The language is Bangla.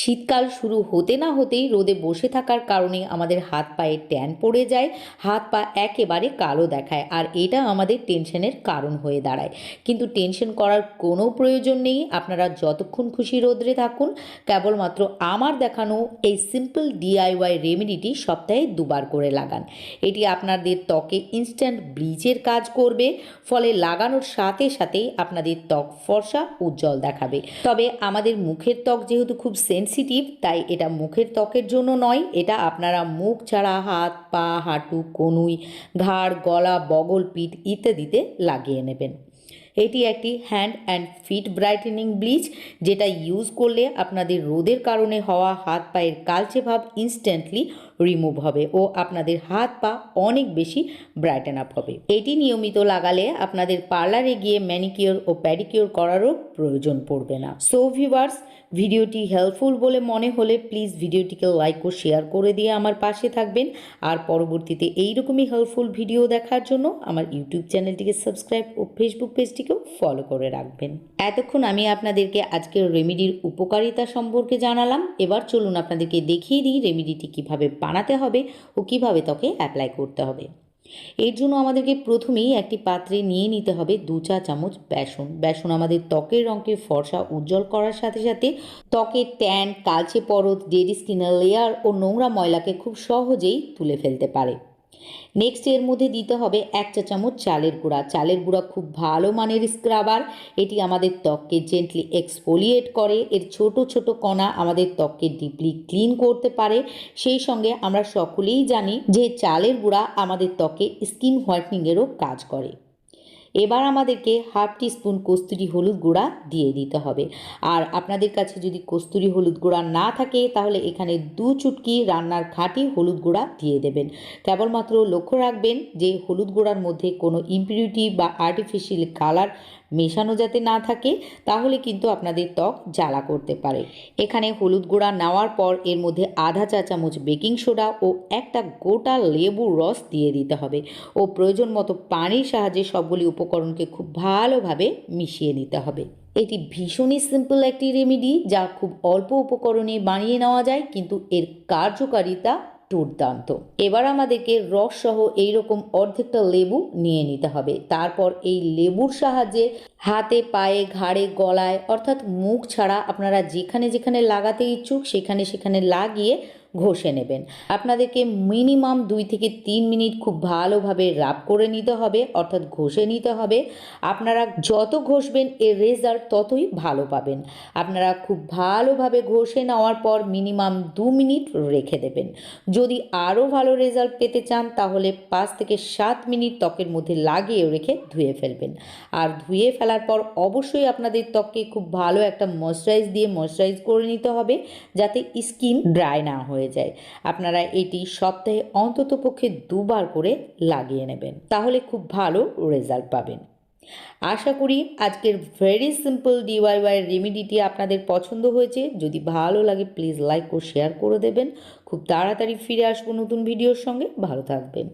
শীতকাল শুরু হতে না হতেই রোদে বসে থাকার কারণে আমাদের হাত পায়ে ট্যান পড়ে যায়, হাত পা একেবারে কালো দেখায় আর এটা আমাদের টেনশনের কারণ হয়ে দাঁড়ায়। কিন্তু টেনশন করার কোনো প্রয়োজন নেই, আপনারা যতক্ষণ খুশি রোদ্রে থাকুন। কেবলমাত্র আমার দেখানো এই সিম্পল ডিআইওয়াই রেমেডিটি সপ্তাহে দুবার করে লাগান। এটি আপনাদের ত্বকে ইনস্ট্যান্ট ব্লিচের কাজ করবে, ফলে লাগানোর সাথে সাথেই আপনাদের ত্বক ফর্সা উজ্জ্বল দেখাবে। তবে আমাদের মুখের ত্বক যেহেতু খুব সেনসিটিভ তাই এটা মুখের ত্বকের জন্য নয়, এটা আপনারা মুখ ছাড়া, হাত, পা, হাঁটু, কনুই, ঘাড়, গলা, বগল, পিঠ ইত্যাদিতে লাগিয়ে নেবেন। এটি একটি hand and feet brightening bleach যেটা ইউজ করলে আপনাদের রোদের কারণে হওয়া হাত পায়ের কালচে ভাব ইনস্ট্যান্টলি রিমুভ হবে ও আপনাদের হাত পা অনেক বেশি ব্রাইটেন আপ হবে। এটি নিয়মিত লাগালে আপনাদের পার্লারে গিয়ে ম্যানিকিওর ও প্যাডিকিওর করারও প্রয়োজন পড়বে না। সো ভিউয়ার্স ভিডিওটি হেল্পফুল বলে মনে হলে প্লিজ ভিডিওটিকে লাইক ও শেয়ার করে দিয়ে আমার পাশে থাকবেন। আর পরবর্তীতে এইরকমই হেল্পফুল ভিডিও দেখার জন্য আমার ইউটিউব চ্যানেলটিকে সাবস্ক্রাইব ও ফেসবুক পেজটিকেও ফলো করে রাখবেন। এতক্ষণ আমি আপনাদেরকে আজকের রেমেডির উপকারিতা সম্পর্কে জানালাম। এবার চলুন আপনাদেরকে দেখিয়ে দিই রেমেডিটি কীভাবে বানাতে হবে ও কীভাবে ত্বকে অ্যাপ্লাই করতে হবে। এর জন্য আমাদেরকে প্রথমেই একটি পাত্রে নিয়ে নিতে হবে দু চা চামচ বেসন। বেসন আমাদের ত্বকের রঙকে ফর্সা উজ্জ্বল করার সাথে সাথে ত্বকের ট্যান, কালচে পরত, ডেড স্কিনের লেয়ার ও নোংরা ময়লাকে খুব সহজেই তুলে ফেলতে পারে। নেক্সট এর মধ্যে দিতে হবে এক চা চামচ চালের গুঁড়া। চালের গুঁড়া খুব ভালো মানের স্ক্রাবার এটি আমাদের ত্বককে জেন্টলি এক্সফোলিয়েট করে। এর ছোট ছোট কণা আমাদের ত্বককে ডিপলি ক্লিন করতে পারে। সেই সঙ্গে আমরা সকলেই জানি যে চালের গুঁড়া আমাদের ত্বকে স্কিন হোয়াইটনিংয়েরও কাজ করে। এবার আমাদেরকে হাফ টি স্পুন কস্তুরি হলুদ গুঁড়া দিয়ে দিতে হবে। আর আপনাদের কাছে যদি কস্তুরি হলুদ গুঁড়া না থাকে, তাহলে এখানে দু চুটকি রান্নার খাঁটি হলুদ গুঁড়া দিয়ে দেবেন। কেবলমাত্র লক্ষ্য রাখবেন যে হলুদ গুঁড়ার মধ্যে কোনো ইম্পিউরিটি বা আর্টিফিশিয়াল কালার মেশানো যাতে না থাকে, তাহলে কিন্তু আপনাদের ত্বক জ্বালা করতে পারে। এখানে হলুদ গুঁড়া নেওয়ার পর এর মধ্যে আধা চা চামচ বেকিং সোডা ও একটা গোটা লেবুর রস দিয়ে দিতে হবে। ও প্রয়োজন মতো পানির সাহায্যে সবগুলি উপকরণকে খুব ভালোভাবে মিশিয়ে নিতে হবে। এটি ভীষণই সিম্পল একটি রেমেডি যা খুব অল্প উপকরণে বানিয়ে নেওয়া যায়, কিন্তু এর কার্যকারিতা দুর্দান্ত। এবার আমাদেরকে রস সহ এইরকম অর্ধেকটা লেবু নিয়ে নিতে হবে। তারপর এই লেবুর সাহায্যে হাতে, পায়ে, ঘাড়ে, গলায়, অর্থাৎ মুখ ছাড়া আপনারা যেখানে যেখানে লাগাতে ইচ্ছুক, সেখানে সেখানে লাগিয়ে ঘষে নেবেন। আপনাদেরকে মিনিমাম দুই থেকে তিন মিনিট খুব ভালোভাবে রাব করে নিতে হবে, অর্থাৎ ঘষে নিতে হবে। আপনারা যত ঘষবেন, এর রেজাল্ট ততই ভালো পাবেন। আপনারা খুব ভালোভাবে ঘষে নেওয়ার পর মিনিমাম দু মিনিট রেখে দেবেন। যদি আরও ভালো রেজাল্ট পেতে চান, তাহলে পাঁচ থেকে সাত মিনিট ত্বকের মধ্যে লাগিয়ে রেখে ধুয়ে ফেলবেন। আর ধুয়ে ফেলার পর অবশ্যই আপনাদের ত্বককে খুব ভালো একটা ময়শ্চারাইজ দিয়ে ময়শ্চারাইজ করে নিতে হবে, যাতে স্কিন ড্রাই না হয়ে যায়। আপনারা এটি সপ্তাহে অন্তত পক্ষে দুবার করে লাগিয়ে নেবেন, তাহলে খুব ভালো রেজাল্ট পাবেন। আশা করি আজকের ভেরি সিম্পল ডিওয়াইওয়াই রেমিডিটি আপনাদের পছন্দ হয়েছে। যদি ভালো লাগে প্লিজ লাইক ও শেয়ার করে দেবেন। খুব তাড়াতাড়ি ফিরে আসব নতুন ভিডিওর সঙ্গে। ভালো থাকবেন।